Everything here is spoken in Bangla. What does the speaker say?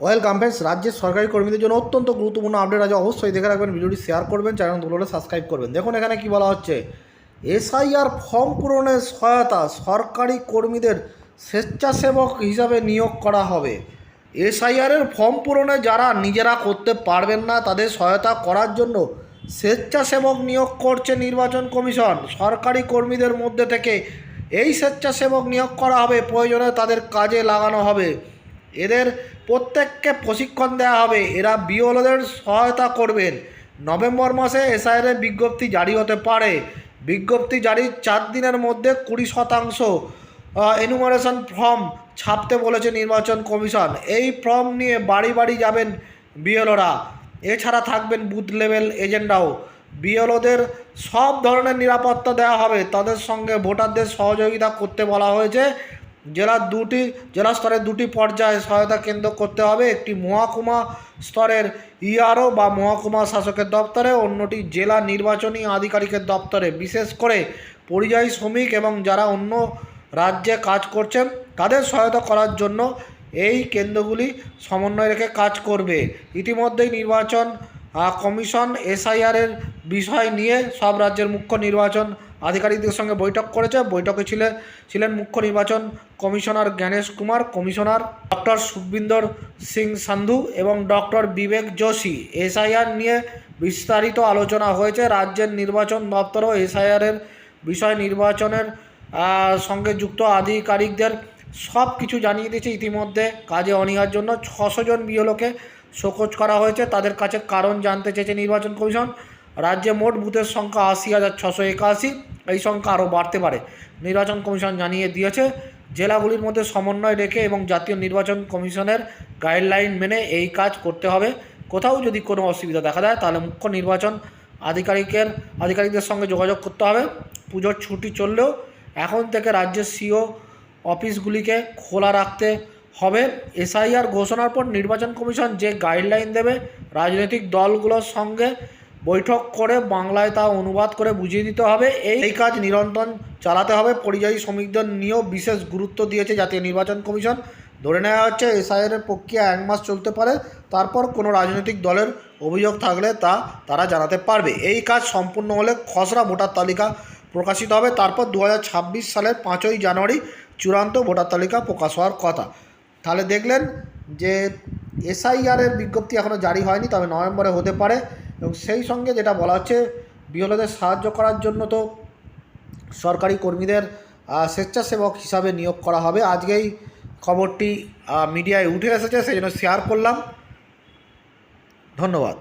ওয়েলকাম ফ্রেন্ডস, রাজ্যের সরকারি কর্মীদের জন্য অত্যন্ত গুরুত্বপূর্ণ আপডেট আছে। অবশ্যই দেখে রাখবেন, ভিডিওটি শেয়ার করবেন চ্যানেলগুলো সাবস্ক্রাইব করবেন। দেখুন এখানে কি বলা হচ্ছে। এসআইআর ফর্ম পূরণের সহায়তা সরকারি কর্মীদের স্বেচ্ছাসেবক হিসাবে নিয়োগ করা হবে। এসআইআরের ফর্ম পূরণে যারা নিজেরা করতে পারবেন না, তাদের সহায়তা করার জন্য স্বেচ্ছাসেবক নিয়োগ করছে নির্বাচন কমিশন। সরকারি কর্মীদের মধ্যে থেকে এই স্বেচ্ছাসেবক নিয়োগ করা হবে, প্রয়োজনে তাদের কাজে লাগানো হবে। এদের প্রত্যেককে প্রশিক্ষণ দেওয়া হবে। এরা বিওলদের সহায়তা করবেন। নভেম্বর মাসে এসআইআর বিজ্ঞপ্তি জারি হতে পারে। বিজ্ঞপ্তি জারির চার দিনের মধ্যে কুড়ি শতাংশ এনুমারেশন ফর্ম ছাপতে বলেছে নির্বাচন কমিশন। এই ফর্ম নিয়ে বাড়ি বাড়ি যাবেন বিএলওরা এছাড়া থাকবেন বুথ লেভেল এজেন্ডাও। বিএলওদের সব ধরনের নিরাপত্তা দেওয়া হবে। তাদের সঙ্গে ভোটারদের সহযোগিতা করতে বলা হয়েছে। জেলার দুটি, জেলা স্তরের দুটি পর্যায়ে সহায়তা কেন্দ্র করতে হবে। একটি মহকুমা স্তরের ইআরও বা মহকুমা শাসকের দপ্তরে, অন্যটি জেলা নির্বাচনী আধিকারিকের দপ্তরে। বিশেষ করে পরিযায়ী শ্রমিক এবং যারা অন্য রাজ্যে কাজ করছেন, তাদের সহায়তা করার জন্য এই কেন্দ্রগুলি সমন্বয় রেখে কাজ করবে। ইতিমধ্যেই নির্বাচন কমিশন এসআইআরের বিষয় নিয়ে সব রাজ্যের মুখ্য নির্বাচন আধিকারিকদের সঙ্গে বৈঠক করেছে। বৈঠকে ছিলেন ছিলেন মুখ্য নির্বাচন commissioner Gyanesh Kumar, commissioner doctor Sukhbinder Singh Sandhu এবং ডক্টর বিবেক যোশী। এসআইআর নিয়ে বিস্তারিত আলোচনা হয়েছে। রাজ্যের নির্বাচন দপ্তরও এসআইআরের বিষয় নির্বাচনের সঙ্গে যুক্ত আধিকারিকদের সব কিছু জানিয়ে দিয়েছে। ইতিমধ্যে কাজে অনীহার জন্য ছশো জন বিএলওকে শোকজ করা হয়েছে। তাদের কাছে কারণ জানতে চেয়েছে নির্বাচন কমিশন। রাজ্যে মোট বুথের সংখ্যা আশি হাজার ছশো একাশি। এই সংখ্যা আরও বাড়তে পারে। নির্বাচন কমিশন জানিয়ে দিয়েছে, জেলাগুলির মধ্যে সমন্বয় রেখে এবং জাতীয় নির্বাচন কমিশনের গাইডলাইন মেনে এই কাজ করতে হবে। কোথাও যদি কোনো অসুবিধা দেখা দেয়, তাহলে মুখ্য নির্বাচন আধিকারিকের, আধিকারিকদের সঙ্গে যোগাযোগ করতে হবে। পুজোর ছুটি চললেও এখন থেকে রাজ্যের সিও অফিসগুলিকে খোলা রাখতে হবে। এসআইআর ঘোষণার পর নির্বাচন কমিশন যে গাইডলাইন দেবে, রাজনৈতিক দলগুলোর সঙ্গে বৈঠক করে বাংলায় তা অনুবাদ করে বুঝিয়ে দিতে হবে। এই কাজ নিরন্তর চালাতে হবে। পরিযায়ী শ্রমিকদের নিয়েও বিশেষ গুরুত্ব দিয়েছে জাতীয় নির্বাচন কমিশন। ধরে নেওয়া হচ্ছে, এসআইআর প্রক্রিয়া এক মাস চলতে পারে। তারপর কোনো রাজনৈতিক দলের অভিযোগ থাকলে তা তারা জানাতে পারবে। এই কাজ সম্পূর্ণ হলে খসড়া ভোটার তালিকা প্রকাশিত হবে। তারপর দু হাজার ছাব্বিশ সালের পাঁচই জানুয়ারি চূড়ান্ত ভোটার তালিকা প্রকাশ হওয়ার কথা। তাহলে দেখলেন যে এসআইআরের বিজ্ঞপ্তি এখনও জারি হয়নি, তবে নভেম্বরে হতে পারে এবং সেই সঙ্গে যেটা বলা হচ্ছে, বিহলদের সাহায্য করার জন্য তো সরকারি কর্মীদের স্বেচ্ছাসেবক হিসাবে নিয়োগ করা হবে। আজকেই খবরটি মিডিয়ায় উঠে এসেছে, সেই জন্য শেয়ার করলাম। ধন্যবাদ।